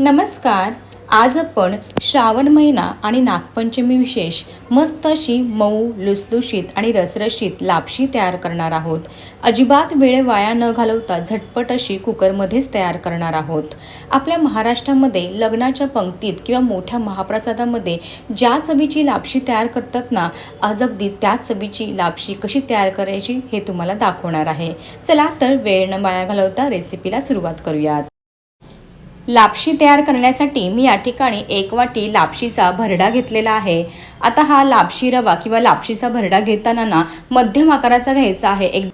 नमस्कार. आज आपण श्रावण महिना आणि नागपंचमी विशेष मस्त अशी मऊ लुसलुशीत आणि रसरशीत लापशी तयार करणार आहोत. अजिबात वेळ वाया न घालवता झटपट अशी कुकरमध्येच तयार करणार आहोत. आपल्या महाराष्ट्रामध्ये लग्नाच्या पंक्तीत किंवा मोठ्या महाप्रसादामध्ये ज्या चवीची लापशी तयार करतात ना आज अगदी त्याच चवीची लापशी कशी तयार करायची हे तुम्हाला दाखवणार आहे. चला तर वेळ न वाया घालवता रेसिपीला सुरुवात करूयात. लापशी तयार करण्यासाठी मी या ठिकाणी एक वाटी लापशीचा भरडा घेतलेला आहे. आता हा लापशी रवा किंवा लापशीचा भरडा घेताना मध्यम आकाराचा घ्यायचा आहे. एक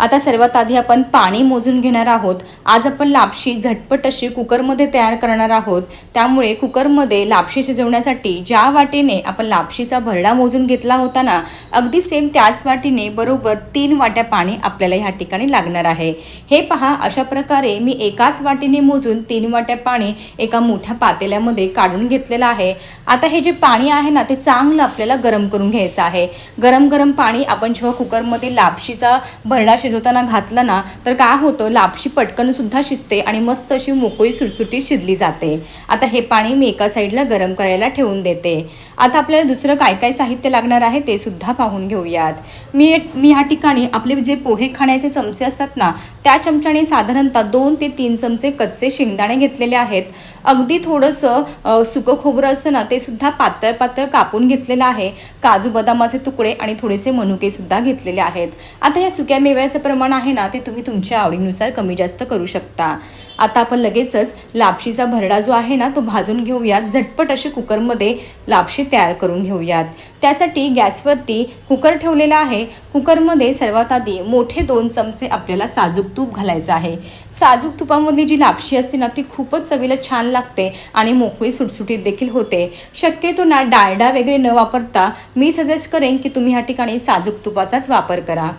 आता सर्वात आधी आपण पाणी मोजून घेणार आहोत. आज आपण लापशी झटपट अशी कुकरमध्ये तयार करणार आहोत. त्यामुळे कुकरमध्ये लापशी शिजवण्यासाठी ज्या वाटेने आपण लापशीचा भरडा मोजून घेतला होता ना अगदी सेम त्याच वाटीने बरोबर तीन वाट्या पाणी आपल्याला ह्या ठिकाणी लागणार आहे. हे पहा अशा प्रकारे मी एकाच वाटीने मोजून तीन वाट्या पाणी एका मोठ्या पातेल्यामध्ये काढून घेतलेलं आहे. आता हे जे पाणी आहे ना ते चांगलं आपल्याला गरम करून घ्यायचं आहे. गरम गरम पाणी आपण जेव्हा कुकरमध्ये लापशीचा भरडा शिजवताना घातलं ना तर काय होतं लापशी पटकन सुद्धा शिजते आणि मस्त अशी मोकळी सुटसुटीत शिजली जाते. आता हे पाणी मी एका साईडला गरम करायला ठेवून देते. आता आपल्याला दुसरं काय काय साहित्य लागणार आहे ते सुद्धा पाहून घेऊयात. मी मी ह्या ठिकाणी आपले जे पोहे खाण्याचे चमचे असतात ना त्या चमच्याने साधारणतः दोन ते तीन चमचे कच्चे शेंगदाणे घेतलेले आहेत. अगदी थोडंसं सुकं खोबरं असतं ना ते सुद्धा पातळ पातळ कापून घेतलेलं आहे. काजू बदामाचे तुकडे आणि थोडेसे मनुके सुद्धा घेतलेले आहेत. आता या सुक्या मेव्याचं प्रमाण आहे ना ते तुम्ही तुमच्या आवडीनुसार कमी जास्त करू शकता. आता आपण लगेचच लापशीचा भरडा जो आहे ना तो भाजून घेऊयात. झटपट अशी कुकरमध्ये लापशी तयार करून घेऊयात. त्यासाठी गॅसवरती कुकर ठेवलेला आहे. कुकरमध्ये सर्वात आधी मोठे दोन चमचे आपल्याला साजूक तूप घालायचं आहे. साजूक तुपामधली जी लापशी असते ना ती खूपच चवीला छान लागते आणि मोकळी सुटसुटीत देखील होते. शक्यतो ना डाळडा वगैरे न वापरता मी सजेस्ट करेन की तुम्ही ह्या ठिकाणी साजूक तुपाचाच वापर करा.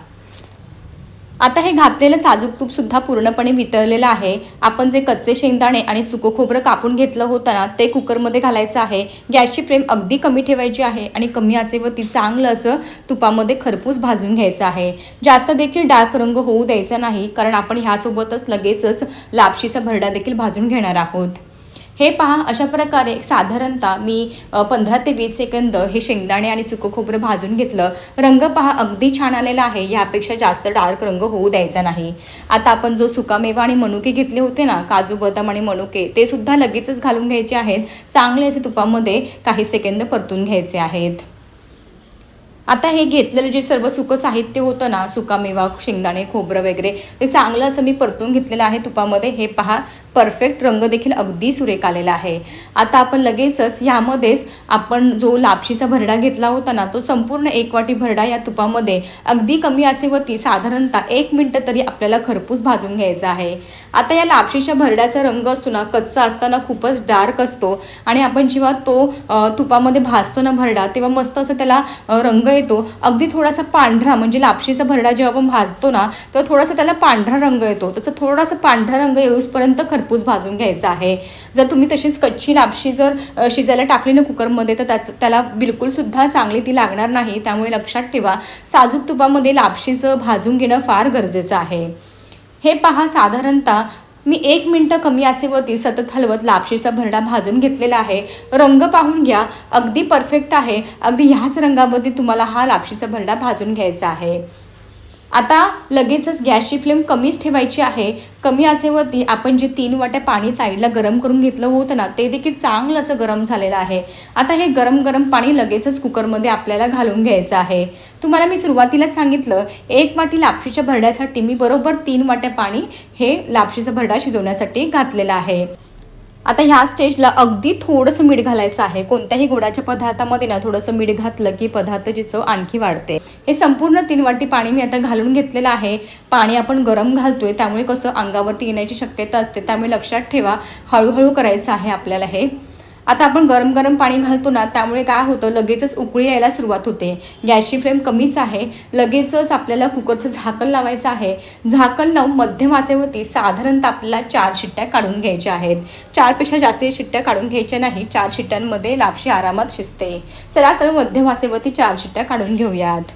आता हे घातलेलं साजूक तूप सुद्धा पूर्णपणे वितळलेलं आहे. आपण जे कच्चे शेंगदाणे आणि सुकं खोबरं कापून घेतलं होतं ना ते कुकरमध्ये घालायचं आहे. गॅसची फ्लेम अगदी कमी ठेवायची आहे आणि कमी आचेवरती चांगलं असं तुपामध्ये खरपूस भाजून घ्यायचं आहे. जास्त देखील डार्क रंग होऊ द्यायचा नाही कारण आपण ह्यासोबतच लगेचच लापशीचा भरडा देखील भाजून घेणार आहोत. हे पहा अशा प्रकारे साधारणतः मी पंधरा ते वीस सेकंद हे शेंगदाणे आणि सुकं खोबरं भाजून घेतलं. रंग पहा अगदी छान आलेला आहे. यापेक्षा जास्त डार्क रंग होऊ द्यायचा नाही. आता आपण जो सुकामेवा आणि मनुके घेतले होते ना काजू बदाम आणि मनुके ते सुद्धा लगेचच घालून घ्यायचे आहेत. चांगले असे तुपामध्ये काही सेकंद परतून घ्यायचे आहेत. आता हे घेतलेलं जे सर्व सुकं साहित्य होतं ना सुकामेवा शेंगदाणे खोबरं वगैरे ते चांगलं असं मी परतून घेतलेलं आहे तुपामध्ये. हे पहा परफेक्ट रंग देखील अगदी सुरेख आलेला आहे. आता आपण लगेचच यामध्येच आपण जो लापशीचा भरडा घेतला होता ना तो संपूर्ण एक वाटी भरडा या तुपामध्ये अगदी कमी आचेवरती साधारणतः एक मिनटं तरी आपल्याला खरपूस भाजून घ्यायचा आहे. आता या लापशीच्या भरड्याचा रंग असतो ना कच्चा असताना खूपच डार्क असतो आणि आपण जेव्हा तो तुपामध्ये भाजतो ना भरडा तेव्हा मस्त असं त्याला रंग येतो. अगदी थोडासा पांढरा म्हणजे लापशीचा भरडा जेव्हा आपण भाजतो ना तेव्हा थोडासा त्याला पांढरा रंग येतो. तसं थोडासा पांढरा रंग येऊसपर्यंत खरपूस भाजून घ्यायचा आहे. जर तुम्ही तशीच कच्ची लापशी जर शिजायला टाकली ना कुकरमध्ये तर त्या त्याला बिलकुलसुद्धा चांगली ती लागणार नाही. त्यामुळे लक्षात ठेवा साजूक तुपामध्ये लापशीचं भाजून घेणं फार गरजेचं आहे. हे पहा साधारणतः मी एक मिनटं कमी आचेवरती सतत हलवत लापशीचा भरडा भाजून घेतलेला आहे. रंग पाहून घ्या अगदी परफेक्ट आहे. अगदी ह्याच रंगामध्ये तुम्हाला हा लापशीचा भरडा भाजून घ्यायचा आहे. आता लगेचच गॅसची फ्लेम कमीच ठेवायची आहे. कमी आचेवरती आपण जे तीन वाट्या पाणी साईडला गरम करून घेतलं होतं ना ते देखील चांगलं असं गरम झालेलं आहे. आता हे गरम गरम पाणी लगेचच कुकरमध्ये आपल्याला घालून घ्यायचं आहे. तुम्हाला मी सुरुवातीला सांगितलं एक वाटी लापशीच्या भरड्यासाठी मी बरोबर तीन वाट्या पाणी हे लापशीचा भरडा शिजवण्यासाठी घातलेलं आहे. आता ह्या स्टेजला अगदी थोडंसं मीठ घालायचं आहे. कोणत्याही गोडाच्या पदार्थामध्ये ना थोडंसं मीठ घातलं की पदार्थाची चव आणखी वाढते. हे संपूर्ण तीन वाटी पाणी मी आता घालून घेतलेलं आहे. पाणी आपण गरम घालतोय त्यामुळे कसं अंगावरती येण्याची शक्यता असते त्यामुळे लक्षात ठेवा. हळूहळू करायचं आहे आपल्याला हे. आता आपण गरम गरम पाणी घालतो ना त्यामुळे काय होतं लगेचच उकळी यायला सुरुवात होते. गॅसची फ्लेम कमीच आहे. लगेचच आपल्याला कुकरचं झाकण लावायचं आहे. झाकण लावून मध्यम आचेवरती साधारणतः आपल्याला चार शिट्ट्या काढून घ्यायच्या आहेत. चारपेक्षा जास्त शिट्ट्या काढून घ्यायच्या नाही चार शिट्ट्यांमध्ये लापशी आरामात शिजते. चला तर मध्यम आचेवरती चार शिट्ट्या काढून घेऊयात.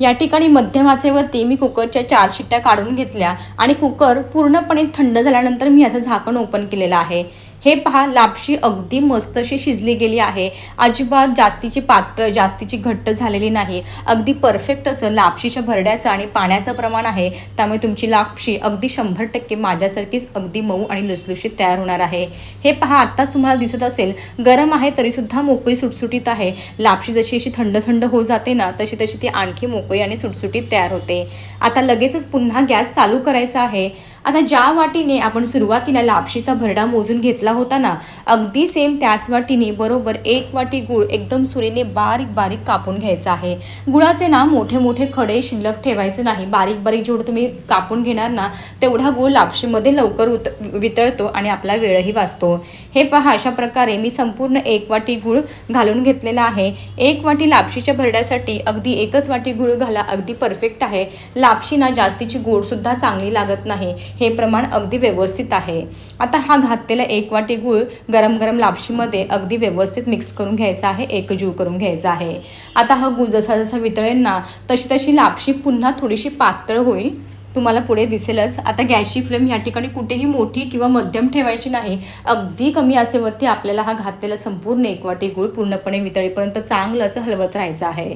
या ठिकाणी मध्यम आचेवरती मी कुकरच्या चार शिट्ट्या काढून घेतल्या आणि कुकर पूर्णपणे थंड झाल्यानंतर मी याचं झाकण ओपन केलेलं आहे. हे पहा लापशी अगदी मस्त अशी शिजली गेली आहे. अजिबात जास्तीची पातळ जास्तीची घट्ट झालेली नाही. अगदी परफेक्ट असं लापशीच्या भरड्याचं आणि पाण्याचं प्रमाण आहे. त्यामुळे तुमची लापशी अगदी शंभर टक्के माझ्यासारखीच अगदी मऊ आणि लुसलुशीत तयार होणार आहे. हे पहा आत्ताच तुम्हाला दिसत असेल गरम आहे तरीसुद्धा मोकळी सुटसुटीत आहे. लापशी जशी अशी थंड थंड होत जाते ना तशी तशी ती आणखी मोकळी आणि सुटसुटीत तयार होते. आता लगेचच पुन्हा गॅस चालू करायचा आहे. आता ज्या वाटीने आपण सुरुवातीला लापशीचा भरडा मोजून घेतला होता ना. अगदी सेम त्याच वाटीने बरोबर एक वाटी गूळ एकदम सुरीने बारीक बारीक कापून घ्यायचा आहे. गुळाचे ना मोठे मोठे खडे शिल्लक ठेवायचे नाही. बारीक बारीक जेवढं तुम्ही कापून घेणार ना तेवढा गूळ लापशीमध्ये लवकर उत वितळतो आणि आपला वेळही वाचतो. हे पहा अशा प्रकारे मी संपूर्ण एक वाटी गूळ घालून घेतलेला आहे. एक वाटी लापशीच्या भरड्यासाठी अगदी एकच वाटी गूळ घाला अगदी परफेक्ट आहे. लापशी ना जास्तीची गोडसुद्धा चांगली लागत नाही. हे प्रमाण अगदी व्यवस्थित आहे. आता हा घातलेला एक वाटी गूळ गरम गरम लापशीमध्ये अगदी व्यवस्थित मिक्स करून घ्यायचा आहे एकजीव करून घ्यायचा आहे. आता हा गूळ जसा जसा वितळेल ना तशी तशी लापशी पुन्हा थोडीशी पातळ होईल. तुम्हाला पुढे दिसेलच. आता गॅसची फ्लेम या ठिकाणी कुठेही मोठी किंवा मध्यम ठेवायची नाही. अगदी कमी आचेवरती आपल्याला हा घातलेला संपूर्ण एकवाटी गूळ पूर्णपणे वितळेपर्यंत चांगलं असं हलवत राहायचं आहे.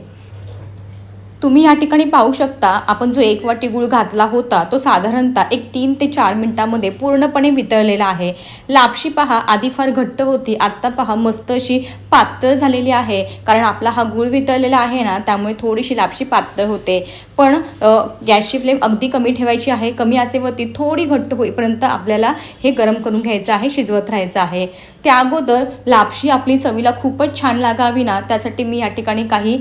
तुम्ही या ठिकाणी पाहू शकता आपण जो एक वाटी गूळ घातला होता तो साधारणतः एक तीन ते चार मिनटामध्ये पूर्णपणे वितळलेला आहे. लापशी पहा आधी फार घट्ट होती आत्ता पहा मस्त अशी पातळ झालेली आहे. कारण आपला हा गूळ वितळलेला आहे ना त्यामुळे थोडीशी लापशी पातळ होते. पण गॅसची फ्लेम अगदी कमी ठेवायची आहे कमी आचेवरती थोडी घट्ट होईपर्यंत आपल्याला हे गरम करून घ्यायचं आहे शिजवत राहायचं आहे. त्या अगोदर लापशी आपली चवीला खूपच छान लागावी ना त्यासाठी मी या ठिकाणी काही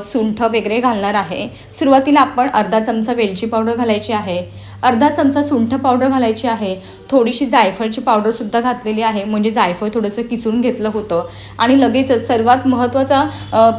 सुंठ वगैरे घालणार आहे. सुरुवातीला आपण अर्धा चमचा वेलची पावडर घालायची आहे. अर्धा चमचा सुंठ पावडर घालायची आहे. थोडीशी जायफळची पावडरसुद्धा घातलेली आहे. म्हणजे जायफळ थोडंसं किसून घेतलं होतं. आणि लगेचच सर्वात महत्त्वाचा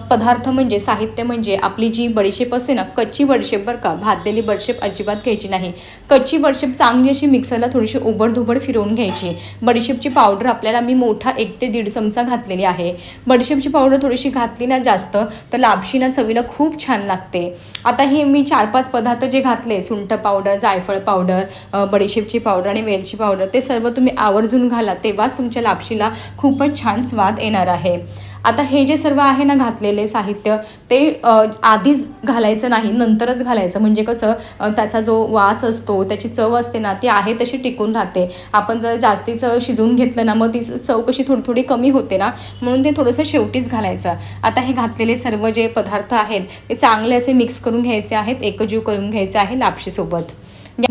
पदार्थ म्हणजे साहित्य म्हणजे आपली जी बडीशेप असते ना कच्ची बडीशेप बरं का भाजलेली बडीशेप अजिबात घ्यायची नाही. कच्ची बडीशेप चांगली अशी मिक्सरला थोडीशी ओबडधोबड फिरवून घ्यायची. बडीशेपची पावडर आपल्याला मी मोठा एक ते दीड चमचा घातलेली आहे. बडीशेपची पावडर थोडीशी घातली ना जास्त तर लापशी ना चवीला खूप छान लागते. आता हे मी चार पाच पदार्थ जे घातले सुंठ पावडर जायफळ पावडर बडीशेपची पावडर आणि वेलची पावडर ते सर्व तुम्ही आवर्जून घाला तेव्हाच तुमच्या लापशीला खूपच छान स्वाद येणार आहे. आता हे जे सर्व आहे ना घातलेले साहित्य ते आधीच घालायचं नाही नंतरच घालायचं. म्हणजे कसं त्याचा जो वास असतो त्याची चव असते ना ती आहे तशी टिकून राहते. आपण जर जास्तीचं शिजवून घेतलं ना मग ती चव कशी थोडी थोडी कमी होते ना म्हणून ते थोडंसं शेवटीच घालायचं. आता हे घातलेले सर्व जे पदार्थ आहेत ते चांगले असे मिक्स करून घ्यायचे आहेत एकजीव करून घ्यायचे आहे लापशीसोबत.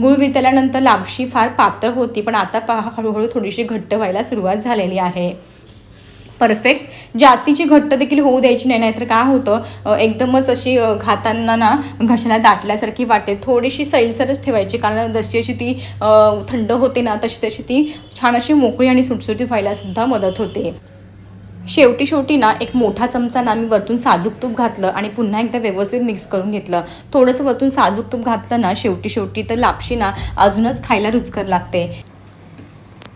गुळ वितल्यानंतर लापशी फार पातळ होती पण आता पहा हळूहळू थोडीशी घट्ट व्हायला सुरुवात झालेली आहे. परफेक्ट जास्तीची घट्ट देखील होऊ द्यायची नाही नाहीतर काय होतं एकदमच अशी घातांना खाताना ना घशाला दाटल्यासारखी वाटते थोडीशी सैलसरच ठेवायची कारण जशी अशी ती थंड होते ना तशी तशी ती छान अशी मोकळी आणि सुटसुटीत व्हायलासुद्धा मदत होते. शेवटी शेवटी ना एक मोठा चमचा ना मी वरतून साजूक तूप घातलं आणि पुन्हा एकदा व्यवस्थित मिक्स करून घेतलं. थोडंसं वरतून साजूक तूप घातलं ना शेवटी शेवटी तर लापशी ना अजूनच खायला रुचकर लागते.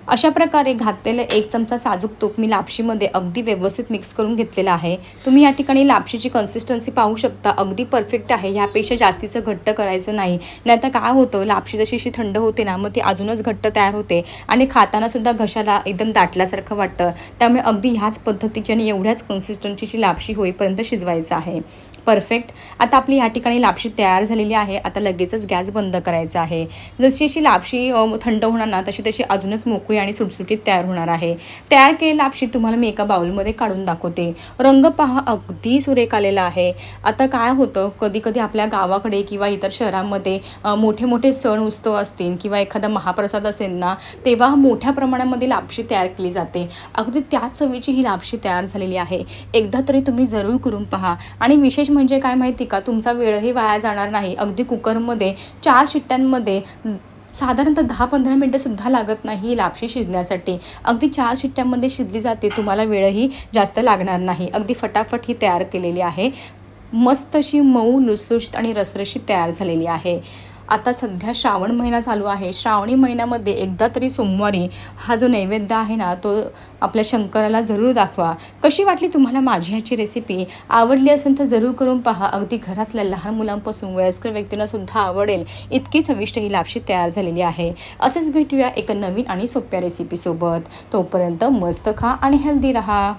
अशा प्रकारे घातलेलं एक चमचा साजूक तूप मी लापशीमध्ये अगदी व्यवस्थित मिक्स करून घेतलेलं आहे. तुम्ही या ठिकाणी लापशीची कन्सिस्टन्सी पाहू शकता. अगदी परफेक्ट आहे. ह्यापेक्षा जास्तीचं घट्ट करायचं नाही. नाहीतर काय होतं? लापशी जशी अशी थंड होते ना मग ती अजूनच घट्ट तयार होते आणि खातानासुद्धा घशाला एकदम दाटल्यासारखं वाटतं. त्यामुळे अगदी ह्याच पद्धतीची आणि एवढ्याच कन्सिस्टन्सीची लापशी होईपर्यंत शिजवायचं आहे. परफेक्ट आता आपली या ठिकाणी लापशी तयार झालेली आहे. आता लगेचच गॅस बंद करायचा आहे. जशी अशी लापशी थंड होणार ना तशी तशी अजूनच मोकळी आणि सुटसुटीत तयार होणार आहे. तयार केलेला आपशी तुम्हाला मी एका बाउलमध्ये काढून दाखवते. रंग पहा अगदी सुरेख आलेला आहे. आता काय होतं? कधी कधी आपल्या गावाकडे किंवा इतर शहरांमध्ये मोठे मोठे सण उत्सव असतील किंवा एखादा महाप्रसाद असेल ना तेव्हा मोठ्या प्रमाणामध्ये लापशी तयार केली जाते. अगदी त्याच चवीची ही लापशी तयार झालेली आहे. एकदा तरी तुम्ही जरूर करून पहा. आणि विशेष म्हणजे काय माहिती का? तुमचा वेळही वाया जाणार नाही. अगदी कुकरमध्ये चार शिट्ट्यांमध्ये साधारणतः दहा पंधरा मिनटंसुद्धा लागत नाही लापशी शिजण्यासाठी. अगदी चार शिट्ट्यांमध्ये शिजली जाते तुम्हाला वेळही जास्त लागणार नाही. अगदी फटाफट ही तयार केलेली आहे. मस्त अशी मऊ लुसलुशीत आणि रसरशीत तयार झालेली आहे. आता सध्या श्रावण महिना चालू आहे. श्रावणी महिन्यामध्ये एकदा तरी सोमवारी हा जो नैवेद्य आहे ना तो आपल्या शंकराला जरूर दाखवा. कशी वाटली तुम्हाला माझी ह्याची रेसिपी आवडली असेल तर जरूर करून पहा. अगदी घरातल्या लहान मुलांपासून वयस्कर व्यक्तींना सुद्धा आवडेल. इतकी चविष्ट ही लापशी तयार झालेली आहे. असेच भेटूया एका नवीन आणि सोप्या रेसिपीसोबत तोपर्यंत मस्त खा आणि हेल्दी राहा.